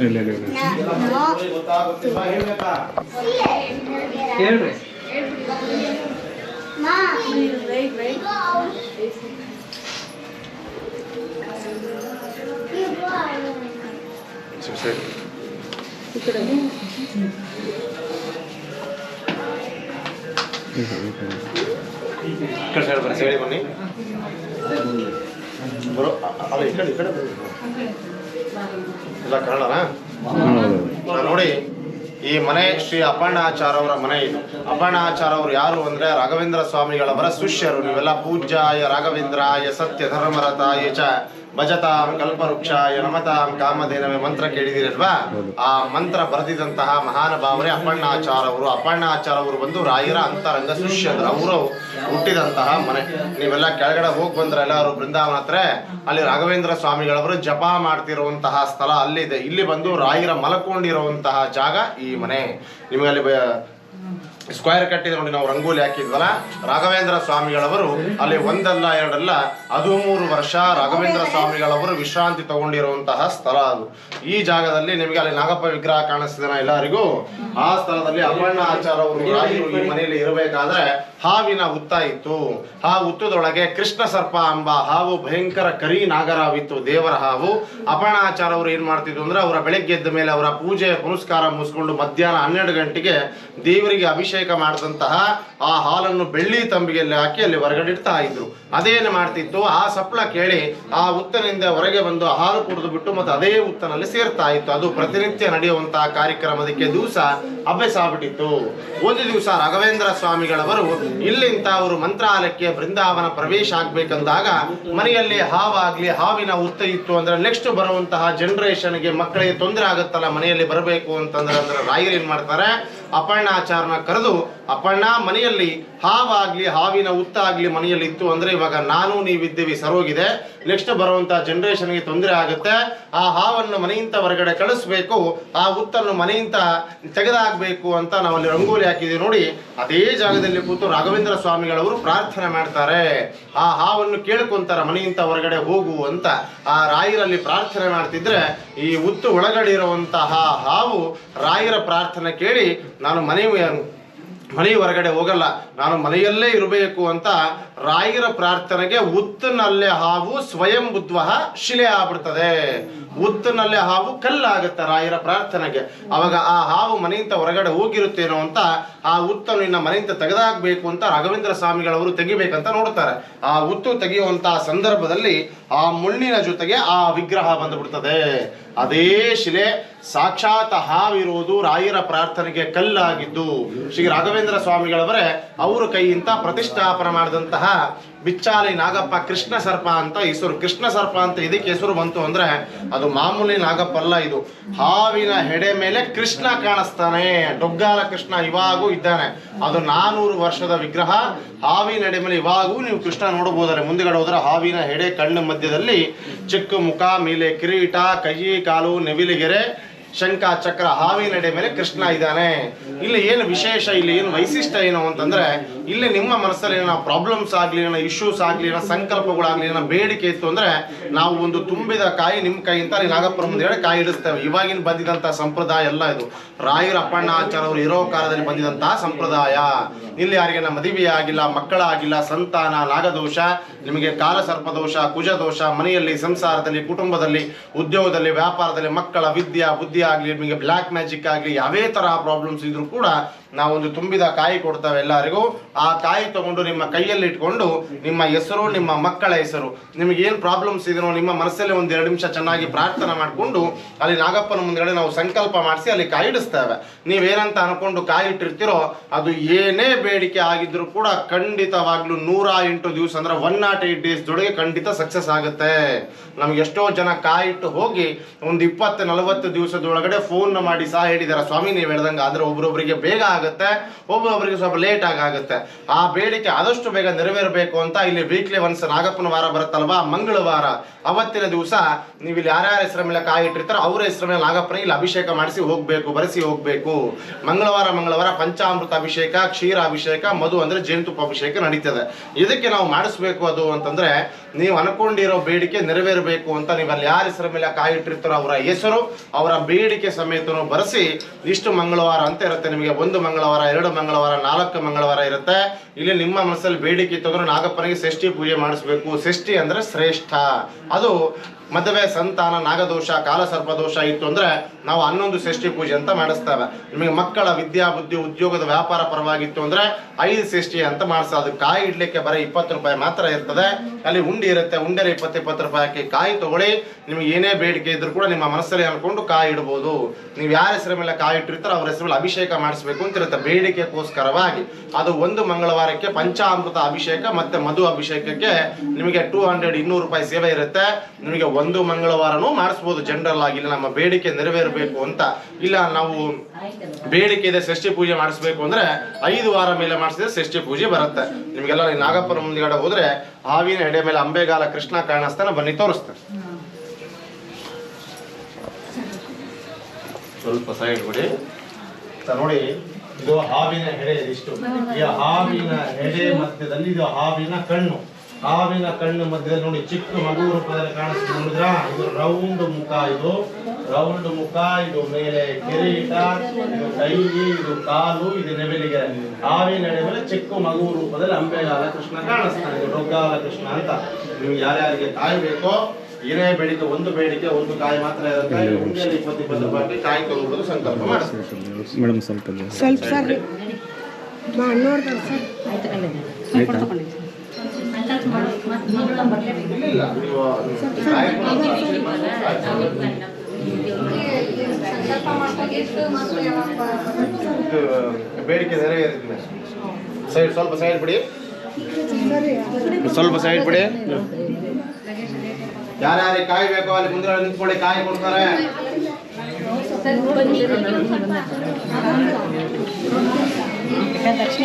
ಇಲ್ಲ ಇಲ್ಲ ಇಲ್ಲ ಗೊತ್ತಾಗುತ್ತಿಲ್ವಾ ಹೇಳ್ಬೇಕಾ ಹೇಳ್ರಿ ಸರಿ ಈ ಕಡೆ ಸೈಡ್ ಬನ್ನಿ ಸೈಡ್ ಬನ್ನಿ ಇಲ್ಲ ಕನ್ನಡನಾ ನೋಡಿ, ಈ ಮನೆ ಶ್ರೀ ಅಪರ್ಣಾಚಾರ ಅವರ ಮನೆ ಇದು. ಅಪರ್ಣಾಚಾರ ಅವರು ಯಾರು ಅಂದ್ರೆ ರಾಘವೇಂದ್ರ ಸ್ವಾಮಿಗಳವರ ಶಿಷ್ಯರು. ನೀವೆಲ್ಲ ರಾಘವೇಂದ್ರ ರಾಘವೇಂದ್ರಾಯ ಸತ್ಯ ಧರ್ಮರತಾಯ ಚ ಭಜತಾಂ ಕಲ್ಪವೃಕ್ಷಾಯ ನಮತಾಂ ಕಾಮಧೇನವೆ ಮಂತ್ರ ಕೇಳಿದಿರಲ್ವಾ? ಆ ಮಂತ್ರ ಬರೆದಿದಂತಹ ಮಹಾನುಭಾವರೇ ಅಪ್ಪಣ್ಣಾಚಾರವರು ಅವರು ಬಂದು ರಾಯರ ಅಂತರಂಗ ಶಿಷ್ಯರು ಅವರು ಹುಟ್ಟಿದಂತಹ ಮನೆ. ನೀವೆಲ್ಲ ಕೆಳಗಡೆ ಹೋಗಿ ಬಂದ್ರೆ ಎಲ್ಲರೂ ಬೃಂದಾವನ ಹತ್ರ ಅಲ್ಲಿ ರಾಘವೇಂದ್ರ ಸ್ವಾಮಿಗಳವರು ಜಪ ಮಾಡ್ತಿರುವಂತಹ ಸ್ಥಳ ಅಲ್ಲಿದೆ. ಇಲ್ಲಿ ಬಂದು ರಾಯರ ಮಲಕೊಂಡಿರುವಂತಹ ಜಾಗ ಈ ಮನೆ. ನಿಮಗೆ ಅಲ್ಲಿ ಸ್ಕ್ವೇರ್ ಕಟ್ಟಿದ ನೋಡಿ ನಾವು ರಂಗೋಲಿ ಹಾಕಿದ್ವಲ್ಲ? ರಾಘವೇಂದ್ರ ಸ್ವಾಮಿಗಳವರು, ಅಲ್ಲಿ ಒಂದಲ್ಲ ಎರಡಲ್ಲ ಹದಿಮೂರು ವರ್ಷ ರಾಘವೇಂದ್ರ ಸ್ವಾಮಿಗಳವರು ವಿಶ್ರಾಂತಿ ತಗೊಂಡಿರುವಂತಹ ಸ್ಥಳ ಅದು. ಈ ಜಾಗದಲ್ಲಿ ನಿಮಗೆ ಅಲ್ಲಿ ನಾಗಪ್ಪ ವಿಗ್ರಹ ಕಾಣಿಸ್ತಿದೆ ಎಲ್ಲರಿಗೂ. ಆ ಸ್ಥಳದಲ್ಲಿ ಅಪರ್ಣ ಆಚಾರ ಅವರು ರಾಯರು ಈ ಮನೆಯಲ್ಲಿ ಇರಬೇಕಾದ್ರೆ ಹಾವಿನ ಹುತ್ತ ಇತ್ತು. ಆ ಹುತ್ತದೊಳಗೆ ಕೃಷ್ಣ ಸರ್ಪ ಎಂಬ ಹಾವು ಭಯಂಕರ ಕರಿ ನಾಗರಾವಿತ್ತು, ದೇವರ ಹಾವು. ಅಪರ್ಣಾಚಾರ ಅವರು ಏನ್ ಮಾಡ್ತಿದ್ರು ಅಂದ್ರೆ ಅವರ ಬೆಳಗ್ಗೆ ಎದ್ದ ಮೇಲೆ ಅವರ ಪೂಜೆ ಪುನಸ್ಕಾರ ಮುಗಿಸ್ಕೊಂಡು ಮಧ್ಯಾಹ್ನ ಹನ್ನೆರಡು ಗಂಟೆಗೆ ದೇವರಿಗೆ ಅಭಿಷೇಕ ಮಾಡಿದಂತಹ ಆ ಹಾಲನ್ನು ಬೆಳ್ಳಿ ತಂಬಿಗೆಯಲ್ಲಿ ಹಾಕಿ ಅಲ್ಲಿ ಹೊರಗಡೆ ಇಡ್ತಾ ಇದ್ರು. ಅದೇನು ಮಾಡ್ತಿತ್ತು ಆ ಸಪ್ಪಳ ಕೇಳಿ ಆ ಉತ್ತನಿಂದ ಹೊರಗೆ ಬಂದು ಹಾಲು ಕುಡಿದು ಬಿಟ್ಟು ಮತ್ತೆ ಅದೇ ಉತ್ತನಲ್ಲಿ ಸೇರ್ತಾ ಇತ್ತು. ಅದು ಪ್ರತಿನಿತ್ಯ ನಡೆಯುವಂತಹ ಕಾರ್ಯಕ್ರಮದಕ್ಕೆ ದಿವಸ ಅಭ್ಯಾಸ ಆಗ್ಬಿಟ್ಟಿತ್ತು. ಒಂದು ದಿವಸ ರಾಘವೇಂದ್ರ ಸ್ವಾಮಿಗಳವರು ಇಲ್ಲಿಂದ ಅವರು ಮಂತ್ರಾಲಯಕ್ಕೆ ಬೃಂದಾವನ ಪ್ರವೇಶ ಆಗ್ಬೇಕಂದಾಗ ಮನೆಯಲ್ಲಿ ಹಾವಾಗ್ಲಿ, ಹಾವಿನ ಉತ್ತ ಇತ್ತು ಅಂದ್ರೆ ನೆಕ್ಸ್ಟ್ ಬರುವಂತಹ ಜನರೇಷನ್ಗೆ ಮಕ್ಕಳಿಗೆ ತೊಂದರೆ ಆಗುತ್ತಲ್ಲ ಮನೆಯಲ್ಲಿ ಬರಬೇಕು ಅಂತಂದ್ರೆ ಅಂದ್ರೆ ರಾಯರು ಏನ್ ಮಾಡ್ತಾರೆ? ಅಪರ್ಣಾಚಾರನ ಕರೆದು ಅಪರ್ಣ ಮನೆಯಲ್ಲಿ ಹಾವಾಗ್ಲಿ, ಹಾವಿನ ಉತ್ತ ಆಗ್ಲಿ ಮನೆಯಲ್ಲಿ ಇತ್ತು ಅಂದ್ರೆ ಇವಾಗ ನಾನು ನೀವಿದ್ದೀವಿ, ಸರೋಗಿದೆ. ನೆಕ್ಸ್ಟ್ ಬರುವಂತಹ ಜನರೇಷನ್ಗೆ ತೊಂದರೆ ಆಗುತ್ತೆ. ಆ ಹಾವನ್ನು ಮನೆಯಿಂದ ಹೊರಗಡೆ ಕಳಿಸ್ಬೇಕು, ಆ ಉತ್ತನ್ನು ಮನೆಯಿಂದ ತೆಗೆದಾಕ್ಬೇಕು ಅಂತ ನಾವಲ್ಲಿ ರಂಗೋಲಿ ಹಾಕಿದ್ದೀವಿ ನೋಡಿ. ಅದೇ ಜಾಗದಲ್ಲಿ ಕೂತು ರಾಘವೇಂದ್ರ ಸ್ವಾಮಿಗಳವರು ಪ್ರಾರ್ಥನೆ ಮಾಡ್ತಾರೆ. ಆ ಹಾವನ್ನು ಕೇಳ್ಕೊಂತಾರ ಮನೆಯಿಂದ ಹೊರಗಡೆ ಹೋಗು ಅಂತ. ಆ ರಾಯರಲ್ಲಿ ಪ್ರಾರ್ಥನೆ ಮಾಡ್ತಿದ್ರೆ ಈ ಉತ್ತು ಒಳಗಡೆ ಇರುವಂತಹ ಹಾವು ರಾಯರ ಪ್ರಾರ್ಥನೆ ಕೇಳಿ, ನಾನು ಮನೆ ಮನೆ ಹೊರಗಡೆ ಹೋಗಲ್ಲ. ನಾನು ಮನೆಯಲ್ಲೇ ಇರಬೇಕು ಅಂತ ರಾಯರ ಪ್ರಾರ್ಥನೆಗೆ ಉತ್ತಿನಲ್ಲೇ ಹಾವು ಸ್ವಯಂ ಉದ್ವಹ ಶಿಲೆ ಆಗ್ಬಿಡ್ತದೆ. ಉತ್ತಿನಲ್ಲೇ ಹಾವು ಕಲ್ಲಾಗುತ್ತೆ ರಾಯರ ಪ್ರಾರ್ಥನೆಗೆ. ಅವಾಗ ಆ ಹಾವು ಮನೆಯಿಂದ ಹೊರಗಡೆ ಹೋಗಿರುತ್ತೇನೋ ಅಂತ ಆ ಉತ್ತನ್ನು ಇನ್ನ ಮನೆಯಿಂದ ತೆಗೆದಾಕ್ಬೇಕು ಅಂತ ರಾಘವೇಂದ್ರ ಸ್ವಾಮಿಗಳವರು ತೆಗಿಬೇಕಂತ ನೋಡ್ತಾರೆ ಆ ಉತ್ತು ತೆಗೆಯುವಂತಹ ಸಂದರ್ಭದಲ್ಲಿ ಆ ಮುಳ್ಳಿನ ಜೊತೆಗೆ ಆ ವಿಗ್ರಹ ಬಂದ್ಬಿಡ್ತದೆ. ಅದೇ ಶಿಲೆ ಸಾಕ್ಷಾತ್ ಹಾವಿರುವುದು ರಾಯರ ಪ್ರಾರ್ಥನೆಗೆ ಕಲ್ಲಾಗಿದ್ದು ಶ್ರೀ ರಾಘವೇಂದ್ರ ಸ್ವಾಮಿಗಳವರೇ ಅವರ ಕೈಯಿಂದ ಪ್ರತಿಷ್ಠಾಪನ ಮಾಡಿದಂತಹ ಬಿಚ್ಚಾಲಿ ನಾಗಪ್ಪ ಕೃಷ್ಣ ಸರ್ಪ ಅಂತ ಹೆಸರು. ಕೃಷ್ಣ ಸರ್ಪ ಅಂತ ಇದಕ್ಕೆ ಹೆಸರು ಬಂತು ಅಂದ್ರೆ ಅದು ಮಾಮೂಲಿ ನಾಗಪ್ಪ ಅಲ್ಲ ಇದು. ಹಾವಿನ ಹೆಡೆ ಮೇಲೆ ಕೃಷ್ಣ ಕಾಣಿಸ್ತಾನೆ. ಡೊಗ್ಗಾಲ ಕೃಷ್ಣ ಇವಾಗೂ ಇದ್ದಾನೆ. ಅದು ನಾನೂರು ವರ್ಷದ ವಿಗ್ರಹ. ಹಾವಿನ ಹೆಡೆ ಮೇಲೆ ಇವಾಗೂ ನೀವು ಕೃಷ್ಣ ನೋಡಬಹುದಾರೆ ಮುಂದೆಗಡೆ ಹೋದ್ರೆ ಹಾವಿನ ಹೆಡೆ ಕಣ್ಣು ಮಧ್ಯದಲ್ಲಿ ಚಿಕ್ಕ ಮುಖ, ಮೇಲೆ ಕಿರೀಟ, ಕೈ, ಕಾಲು, ನೆವಿಲಿಗೆರೆ ಶಂಕ ಚಕ್ರ ಹಾವಿ ನಡೆ ಮೇಲೆ ಕೃಷ್ಣ ಇದ್ದಾನೆ. ಇಲ್ಲಿ ಏನು ವಿಶೇಷ, ಇಲ್ಲಿ ಏನು ವೈಶಿಷ್ಟ್ಯ ಏನು ಅಂತಂದ್ರೆ, ಇಲ್ಲಿ ನಿಮ್ಮ ಮನಸ್ಸಲ್ಲಿ ಏನೋ ಪ್ರಾಬ್ಲಮ್ಸ್ ಆಗ್ಲಿ ಏನೋ ಇಶ್ಯೂಸ್ ಆಗ್ಲಿ ಏನೋ ಸಂಕಲ್ಪಗಳಾಗ್ಲಿ ಏನೋ ಬೇಡಿಕೆ ಇತ್ತು ಅಂದ್ರೆ ನಾವು ಒಂದು ತುಂಬಿದ ಕಾಯಿ ನಿಮ್ಮ ಕೈಯಿಂದ ನಾಗಪ್ಪನ ಮುಂದೆ ಹೇಳಿ ಕಾಯಿ ಇಡಿಸ್ತೇವೆ. ಇವಾಗಿನ ಬಂದಿದಂತ ಸಂಪ್ರದಾಯ ಎಲ್ಲ ಇದು. ರಾಯರ ಅಪ್ಪಣ್ಣ ಅವರು ಇರೋ ಕಾಲದಲ್ಲಿ ಬಂದಿದಂತಹ ಸಂಪ್ರದಾಯ. ಇಲ್ಲಿ ಯಾರಿಗೆ ನಮ್ಮ ಮದುವೆ ಆಗಿಲ್ಲ ಮಕ್ಕಳಾಗಿಲ್ಲ ಸಂತಾನ, ನಾಗದೋಷ, ನಿಮಗೆ ಕಾಲ ಸರ್ಪದೋಷ, ಕುಜದೋಷ, ಮನೆಯಲ್ಲಿ, ಸಂಸಾರದಲ್ಲಿ, ಕುಟುಂಬದಲ್ಲಿ, ಉದ್ಯೋಗದಲ್ಲಿ, ವ್ಯಾಪಾರದಲ್ಲಿ, ಮಕ್ಕಳ ವಿದ್ಯಾ, ಬುದ್ಧಿ ಆಗಲಿ, ನಿಮಗೆ ಬ್ಲ್ಯಾಕ್ ಮ್ಯಾಜಿಕ್ ಆಗಲಿ, ಯಾವೇ ಥರ ಪ್ರಾಬ್ಲಮ್ಸ್ ಇದ್ರೂ ಕೂಡ ನಾವೊಂದು ತುಂಬಿದ ಕಾಯಿ ಕೊಡ್ತೇವೆ ಎಲ್ಲರಿಗೂ. ಆ ಕಾಯಿ ತಗೊಂಡು ನಿಮ್ಮ ಕೈಯಲ್ಲಿ ಇಟ್ಕೊಂಡು ನಿಮ್ಮ ಹೆಸರು, ನಿಮ್ಮ ಮಕ್ಕಳ ಹೆಸರು, ನಿಮಗೆ ಏನು ಪ್ರಾಬ್ಲಮ್ಸ್ ಇದ್ರೋ ನಿಮ್ಮ ಮನಸ್ಸಲ್ಲಿ ಒಂದು ಎರಡು ನಿಮಿಷ ಚೆನ್ನಾಗಿ ಪ್ರಾರ್ಥನೆ ಮಾಡಿಕೊಂಡು ಅಲ್ಲಿ ನಾಗಪ್ಪನ ಮುಂದ್ಗಡೆ ನಾವು ಸಂಕಲ್ಪ ಮಾಡಿಸಿ ಅಲ್ಲಿ ಕಾಯಿ ಇಡಿಸ್ತೇವೆ. ನೀವೇನಂತ ಅನ್ಕೊಂಡು ಕಾಯಿ ಇಟ್ಟಿರ್ತೀರೋ ಅದು ಏನೇ ಬೇಡಿಕೆ ಆಗಿದ್ರು ಕೂಡ ಖಂಡಿತವಾಗ್ಲೂ ನೂರ ಎಂಟು ದಿವಸ ಅಂದ್ರೆ ಒನ್ ನಾಟ್ ಏಟ್ ಡೇಸ್ ಜೊಡಗೆ ಖಂಡಿತ ಸಕ್ಸಸ್ ಆಗುತ್ತೆ. ನಮ್ಗೆ ಎಷ್ಟೋ ಜನ ಕಾಯಿ ಇಟ್ಟು ಹೋಗಿ ಒಂದು ಇಪ್ಪತ್ತು, ನಲವತ್ತು ದಿವಸದೊಳಗಡೆ ಫೋನ್ ಮಾಡಿ ಸಹ ಹೇಳಿದಾರೆ, ಸ್ವಾಮಿ, ನೀವು ಹೇಳ್ದಂಗೆ ಆದ್ರೆ ಒಬ್ರೊಬ್ರಿಗೆ ಬೇಗ ಆಗುತ್ತೆ ಒಬ್ಬೊಬ್ಬರಿಗೆ ಸ್ವಲ್ಪ ಲೇಟ್ ಆಗಿ ಆಗುತ್ತೆ. ಆ ಬೇಡಿಕೆ ಆದಷ್ಟು ಬೇಗ ನೆರವೇರಬೇಕು ಅಂತ ಇಲ್ಲಿ ವೀಕ್ಲಿ ಒನ್ಸ್ ನಾಗಪ್ಪನ ವಾರ ಬರುತ್ತಲ್ವಾ? ಮಂಗಳವಾರ. ಅವತ್ತಿನ ದಿವಸ ನೀವು ಇಲ್ಲಿ ಯಾರ್ಯಾರ ಹೆಸರ ಮೇಲೆ ಕಾಯಿ ಇಟ್ಟಿರ್ತಾರೋ ಅವ್ರ ಹೆಸರ ಮೇಲೆ ನಾಗಪ್ಪನ ಇಲ್ಲಿ ಅಭಿಷೇಕ ಮಾಡಿಸಿ ಹೋಗ್ಬೇಕು, ಬರೆಸಿ ಹೋಗ್ಬೇಕು. ಮಂಗಳವಾರ ಮಂಗಳವಾರ ಪಂಚಾಮೃತ ಅಭಿಷೇಕ ಕ್ಷೀರ ಅಭಿಷೇಕ ಮಧು ಅಂದ್ರೆ ಜೇನುತುಪ್ಪ ಅಭಿಷೇಕ ನಡೀತದೆ. ಇದಕ್ಕೆ ನಾವು ಮಾಡಿಸ್ಬೇಕು ಅದು ಅಂತಂದ್ರೆ ನೀವು ಅನ್ಕೊಂಡಿರೋ ಬೇಡಿಕೆ ನೆರವೇರಬೇಕು ಅಂತ ನೀವು ಅಲ್ಲಿ ಯಾರ ಹೆಸರ ಮೇಲೆ ಕಾಯಿ ಇಟ್ಟಿರ್ತಾರೋ ಅವರ ಹೆಸರು, ಅವರ ಬೇಡಿಕೆ ಸಮೇತನೂ ಬರೆಸಿ, ಇಷ್ಟು ಮಂಗಳವಾರ ಅಂತ ಇರುತ್ತೆ ನಿಮಗೆ. ಒಂದು ಮಂಗಳವಾರ, ಎರಡು ಮಂಗಳವಾರ, ನಾಲ್ಕು ಮಂಗಳವಾರ ಇರುತ್ತೆ. ಇಲ್ಲಿ ನಿಮ್ಮ ಮನಸ್ಸಲ್ಲಿ ಬೇಡಿಕೆ ಇತ್ತಂದ್ರೆ ನಾಗಪ್ಪನಿಗೆ ಷಷ್ಠಿ ಪೂಜೆ ಮಾಡಿಸ್ಬೇಕು. ಷಷ್ಠಿ ಅಂದ್ರೆ ಶ್ರೇಷ್ಠ. ಅದು ಮದುವೆ, ಸಂತಾನ, ನಾಗದೋಷ, ಕಾಲಸರ್ಪದೋಷ ಇತ್ತು ಅಂದ್ರೆ ನಾವು ಹನ್ನೊಂದು ಷಷ್ಠಿ ಪೂಜೆ ಅಂತ ಮಾಡಿಸ್ತೇವೆ. ನಿಮಗೆ ಮಕ್ಕಳ ವಿದ್ಯಾ, ಬುದ್ಧಿ, ಉದ್ಯೋಗದ ವ್ಯಾಪಾರ ಪರವಾಗಿತ್ತು ಅಂದ್ರೆ ಐದು ಷಷ್ಠಿ ಅಂತ ಮಾಡಿಸ್ತಾ ಅದು ಕಾಯಿ ಇಡ್ಲಿಕ್ಕೆ ಬರೀ ಇಪ್ಪತ್ತು ರೂಪಾಯಿ ಮಾತ್ರ ಇರ್ತದೆ. ಅಲ್ಲಿ ಉಂಡಿ ಇರುತ್ತೆ ಉಂಡೆ ಇಪ್ಪತ್ತು ಇಪ್ಪತ್ತು ರೂಪಾಯಿ ಹಾಕಿ ಕಾಯಿ ತಗೊಳ್ಳಿ. ನಿಮ್ಗೆ ಏನೇ ಬೇಡಿಕೆ ಇದ್ರೂ ಕೂಡ ನಿಮ್ಮ ಮನಸ್ಸಲ್ಲಿ ಅನ್ಕೊಂಡು ಕಾಯಿ ಇಡ್ಬೋದು. ನೀವು ಯಾರ ಹೆಸರ ಮೇಲೆ ಕಾಯಿ ಇಟ್ಟಿರ್ತಾರೋ ಅವ್ರ ಹೆಸರು ಮೇಲೆ ಅಭಿಷೇಕ ಮಾಡಿಸ್ಬೇಕು ಅಂತ ಇರುತ್ತೆ, ಬೇಡಿಕೆಗೋಸ್ಕರವಾಗಿ. ಅದು ಒಂದು ಮಂಗಳವಾರಕ್ಕೆ ಪಂಚಾಮೃತ ಅಭಿಷೇಕ ಮತ್ತೆ ಮಧು ಅಭಿಷೇಕಕ್ಕೆ ನಿಮಗೆ ಟೂ ಹಂಡ್ರೆಡ್ ಇನ್ನೂರು ರೂಪಾಯಿ ಸೇವೆ ಇರುತ್ತೆ. ನಿಮಗೆ ಒಂದು ಮಂಗಳವಾರನೂ ಮಾಡಿಸ್ಬೋದು ಜನರಲ್ ಆಗಿ. ನಮ್ಮ ಬೇಡಿಕೆ ನೆರವೇರಬೇಕು ಅಂತ. ಇಲ್ಲ, ನಾವು ಬೇಡಿಕೆ ಇದೆ ಷಷ್ಠಿ ಪೂಜೆ ಮಾಡಿಸ್ಬೇಕು ಅಂದ್ರೆ ಐದು ವಾರ ಮೇಲೆ ಮಾಡಿಸಿದ್ರೆ ಷಷ್ಠಿ ಪೂಜೆ ಬರುತ್ತೆ. ನಿಮಗೆಲ್ಲ ನಾಗಪ್ಪನ ಮುಂದ್ಗಡೆ ಹೋದ್ರೆ, ಹಾವಿನ ಎಡೆ ಮೇಲೆ ಅಂಬೆಗಾಲ ಕೃಷ್ಣ ಕಾಣಿಸ್ತಾನೆ ಬನ್ನಿ ತೋರಿಸ್ತಾನೆ. ಸ್ವಲ್ಪ ಸೈಡ್ ಬಿಡಿ ನೋಡಿ, ಇದು ಹಾವಿನ ಹೆಡೆ ಇದಿಷ್ಟು. ಈ ಹಾವಿನ ಹೆಡೆ ಮಧ್ಯದಲ್ಲಿ ಇದು ಹಾವಿನ ಕಣ್ಣು. ಹಾವಿನ ಕಣ್ಣು ಮಧ್ಯದಲ್ಲಿ ನೋಡಿ ಚಿಕ್ಕ ಮಗು ರೂಪದಲ್ಲಿ ಕಾಣಿಸ್ತು ನೋಡಿದ್ರ? ಇದು ರೌಂಡ್ ಮುಖ ಇದು. ರೌಂಡ್ ಮುಖ ಇದು ಮೇಲೆ ಕಿರೀಟ ಇದು ಕೈ ಇದು ಕಾಲು ಇದು ನೆಬಲಿಗೆ ಹಾವಿನ ಮೇಲೆ ಚಿಕ್ಕ ಮಗು ರೂಪದಲ್ಲಿ ಅಂಬೆಗಾಲ ಕೃಷ್ಣ ಕಾಣಿಸ್ತಾನೆ. ಇದು ರೊಗ್ಗಾಲ ಕೃಷ್ಣ ಅಂತ. ನೀವು ಯಾರ್ಯಾರಿಗೆ ಕಾಯಿ ಬೇಕೋ ಏನೇ ಬೆಳಿಗ್ಗೆ ಒಂದು ಬೇಡಿಕೆ ಒಂದು ಕಾಯಿ ಮಾತ್ರ ಇರುತ್ತೆ. ಉಂಡೆಯಲ್ಲಿ ಇಪ್ಪತ್ತು ಇಪ್ಪತ್ತು ರೂಪಾಯಿ ಕಾಯಿ ತಗೊಳ್ಬೋದು ಸಂಕಲ್ಪ ಮಾಡಿಸ್ತೀವಿ ಮೇಡಮ್ ಸ್ವಲ್ಪ. ಸ್ವಲ್ಪ ಸರ್. ಇಲ್ಲ ನೀವು ಬೇಡಿಕೆ ನೆರವೇರಿದ್ಮೇಲೆ. ಸೈಡ್ ಸ್ವಲ್ಪ ಸೈಡ್ ಬಿಡಿ. ಸ್ವಲ್ಪ ಸೈಡ್ ಬಿಡಿ. ಯಾರ್ಯಾರಿಗೆ ಕಾಯಿ ಬೇಕೋ ಅಲ್ಲಿ ಮುಂದೆ ನಿಂತ್ಕೊಳ್ಳಿ, ಕಾಯಿ ಕೊಡ್ತಾರೆ. ದಕ್ಷಿಣ